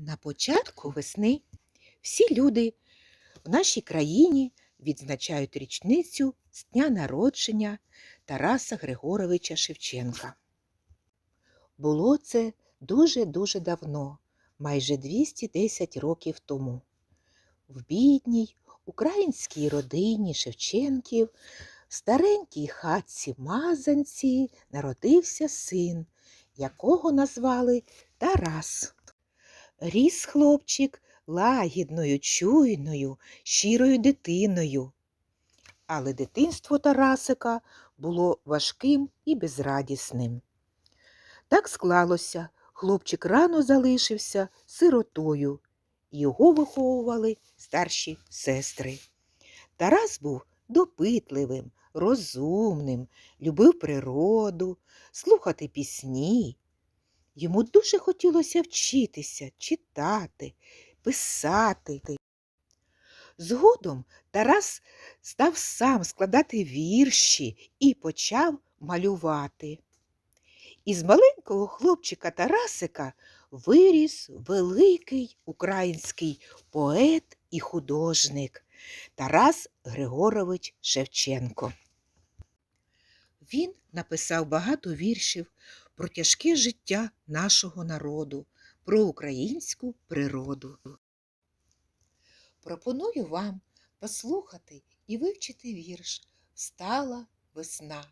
На початку весни всі люди в нашій країні відзначають річницю з дня народження Тараса Григоровича Шевченка. Було це дуже-дуже давно, майже 210 років тому. В бідній українській родині Шевченків в старенькій хатці Мазанці народився син, якого назвали Тарас. Ріс хлопчик лагідною, чуйною, щирою дитиною. Але дитинство Тарасика було важким і безрадісним. Так склалося, хлопчик рано залишився сиротою, його виховували старші сестри. Тарас був допитливим, розумним, любив природу, слухати пісні. Йому дуже хотілося вчитися, читати, писати. Згодом Тарас став сам складати вірші і почав малювати. Із маленького хлопчика Тарасика виріс великий український поет і художник Тарас Григорович Шевченко. Він написав багато віршів про тяжке життя нашого народу, про українську природу. Пропоную вам послухати і вивчити вірш Стала весна,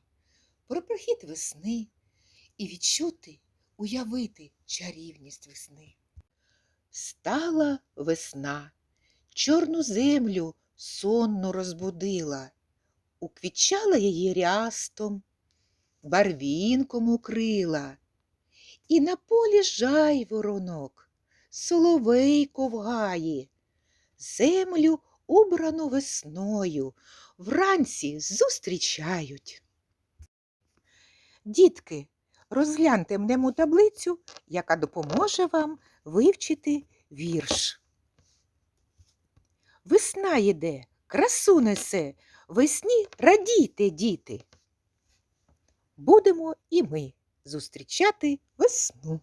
про прихід весни і відчути, уявити чарівність весни. Стала весна, чорну землю сонно розбудила, уквічала її рястом, барвінком укрила, і на полі жайворонок, соловейко в гаї, землю убрану весною, вранці зустрічають. Дітки, розгляньте мнему таблицю, яка допоможе вам вивчити вірш. Весна йде, красу несе, весні радійте, діти. Будемо і ми зустрічати весну.